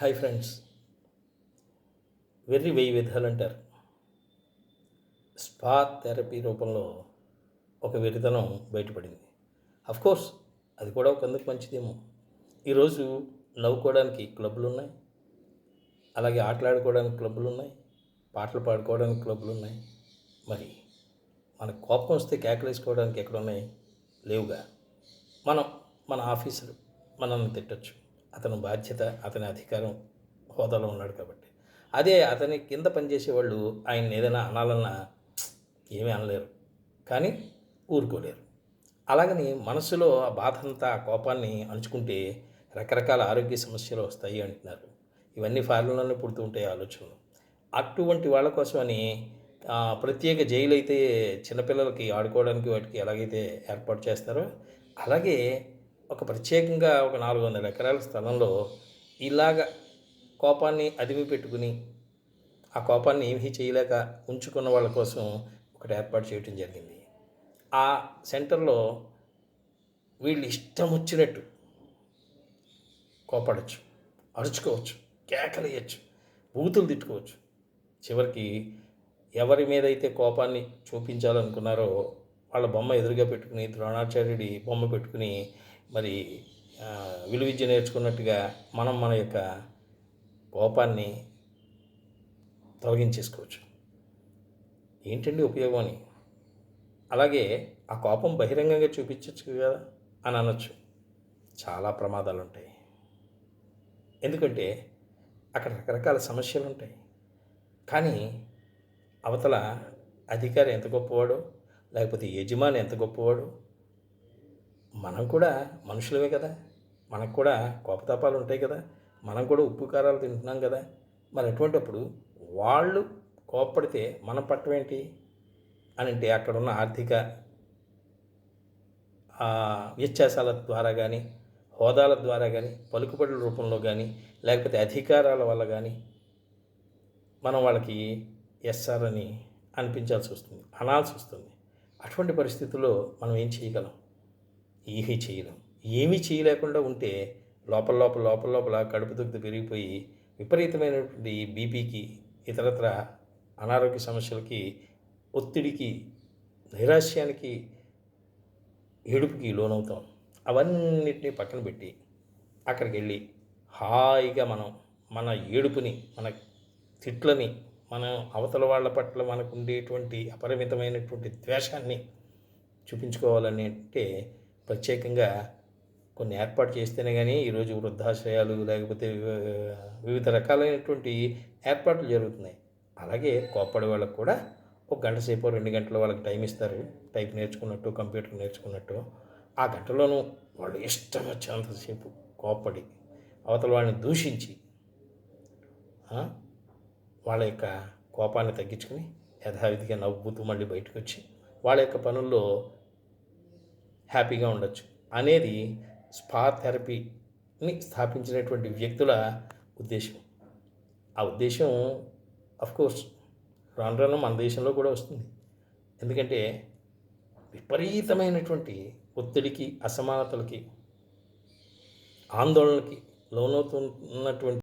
Hi friends. వెర్రి వెయ్యి విధాలు అంటారు. స్పా థెరపీ రూపంలో ఒక వెర్రితనం బయటపడింది. కోర్స్ అది కూడా ఒక అందుకు మంచిదేమో. ఈరోజు నవ్వుకోవడానికి క్లబ్బులు ఉన్నాయి. అలాగే ఆటలాడుకోవడానికి క్లబ్బులు ఉన్నాయి. పాటలు పాడుకోవడానికి క్లబ్బులు ఉన్నాయి. మరి మన కోపం వస్తే కేకలేసుకోవడానికి ఎక్కడ ఉన్నాయి లేవుగా. మనం మన ఆఫీసులు మనల్ని తిట్టచ్చు. అతను బాధ్యత అతని అధికారం హోదాలో ఉన్నాడు కాబట్టి. అదే అతని కింద పనిచేసే వాళ్ళు ఆయన ఏదైనా అనాలన్నా ఏమీ అనలేరు. కానీ ఊరుకోలేరు. అలాగని మనసులో ఆ బాధ అంతా ఆ కోపాన్ని అణుచుకుంటే రకరకాల ఆరోగ్య సమస్యలు వస్తాయి అంటున్నారు. ఇవన్నీ ఫారెన్లోనే పుడుతూ ఉంటాయి ఆలోచనలు. అటువంటి వాళ్ళ కోసమని ప్రత్యేక జైలు అయితే చిన్నపిల్లలకి ఆడుకోవడానికి వాటికి ఎలాగైతే ఏర్పాటు చేస్తారో అలాగే ఒక ప్రత్యేకంగా ఒక నాలుగు వందల ఎకరాల స్థలంలో ఇలాగ కోపాన్ని అదిమి పెట్టుకుని ఆ కోపాన్ని ఏమీ చేయలేక ఉంచుకున్న వాళ్ళ కోసం ఒకటి ఏర్పాటు చేయటం జరిగింది. ఆ సెంటర్లో వీళ్ళు ఇష్టం వచ్చినట్టు కోపడచ్చు అరుచుకోవచ్చు కేకలేయచ్చు బూతులు తిట్టుకోవచ్చు. చివరికి ఎవరి మీద అయితే కోపాన్ని చూపించాలనుకున్నారో వాళ్ళ బొమ్మ ఎదురుగా పెట్టుకుని ద్రోణాచార్యుడి బొమ్మ పెట్టుకుని మరి ఆ, విలువిద్య నేర్చుకున్నట్టుగా మనం మన యొక్క కోపాన్ని తొలగించేసుకోవచ్చు. ఏంటండి ఉపయోగం అని? అలాగే ఆ కోపం బహిరంగంగా చూపించవచ్చు కదా అని అనొచ్చు. చాలా ప్రమాదాలు ఉంటాయి ఎందుకంటే అక్కడ రకరకాల సమస్యలు ఉంటాయి కానీ అవతల అధికారి ఎంత గొప్పవాడో లేకపోతే యజమాని ఎంత గొప్పవాడు? మనం కూడా మనుషులమే కదా. మనకు కూడా కోపతాపాలు ఉంటాయి కదా. మనం కూడా ఉప్పు కారాలు తింటున్నాం కదా. మరి అటువంటిప్పుడు వాళ్ళు కోప్పడితే మన పట్టమేంటి ఏంటి? అని అంటే అక్కడ ఉన్న ఆర్థిక వ్యత్యాసాల ద్వారా కానీ హోదాల ద్వారా కానీ పలుకుబడుల రూపంలో కానీ లేకపోతే అధికారాల వల్ల కానీ మనం వాళ్ళకి ఎస్ఆర్ అని అనిపించాల్సి వస్తుంది అనాల్సి వస్తుంది. అటువంటి పరిస్థితుల్లో మనం ఏం చేయగలం? ఏమీ చేయలేం. ఏమీ చేయలేకుండా ఉంటే లోపల లోపల లోపల లోపల కడుపు దుగ్ధ పెరిగిపోయి విపరీతమైనటువంటి బీపీకి ఇతరత్ర అనారోగ్య సమస్యలకి ఒత్తిడికి నైరాశ్యానికి ఏడుపుకి లోనవుతాం. అవన్నిటినీ పక్కన పెట్టి అక్కడికి వెళ్ళి హాయిగా మనం మన ఏడుపుని మన తిట్లని మనం అవతల వాళ్ళ పట్ల మనకు ఉండేటువంటి అపరిమితమైనటువంటి ద్వేషాన్ని చూపించుకోవాలని అంటే ప్రత్యేకంగా కొన్ని ఏర్పాటు చేస్తేనే కానీ ఈరోజు వృద్ధాశ్రయాలు లేకపోతే వివిధ రకాలైనటువంటి ఏర్పాట్లు జరుగుతున్నాయి. అలాగే కోప్పడి వాళ్ళకు కూడా ఒక గంట సేపు రెండు గంటల వాళ్ళకి టైం ఇస్తారు. టైప్ నేర్చుకున్నట్టు కంప్యూటర్ నేర్చుకున్నట్టు. ఆ గంటలోనూ వాళ్ళు ఇష్టం వచ్చినంతసేపు కోప్పడి అవతల వాళ్ళని దూషించి వాళ్ళ యొక్క కోపాన్ని తగ్గించుకుని యథావిధిగా నవ్వుతూ మళ్ళీ బయటకు వచ్చి వాళ్ళ యొక్క పనుల్లో హ్యాపీగా ఉండొచ్చు. అనేది స్పా థెరపీని స్థాపించినటువంటి వ్యక్తుల ఉద్దేశం. ఆ ఉద్దేశం కోర్స్ రాను రాను మన దేశంలో కూడా వస్తుంది. ఎందుకంటే విపరీతమైనటువంటి ఒత్తిడికి అసమానతలకి ఆందోళనకి లోనవుతున్నటువంటి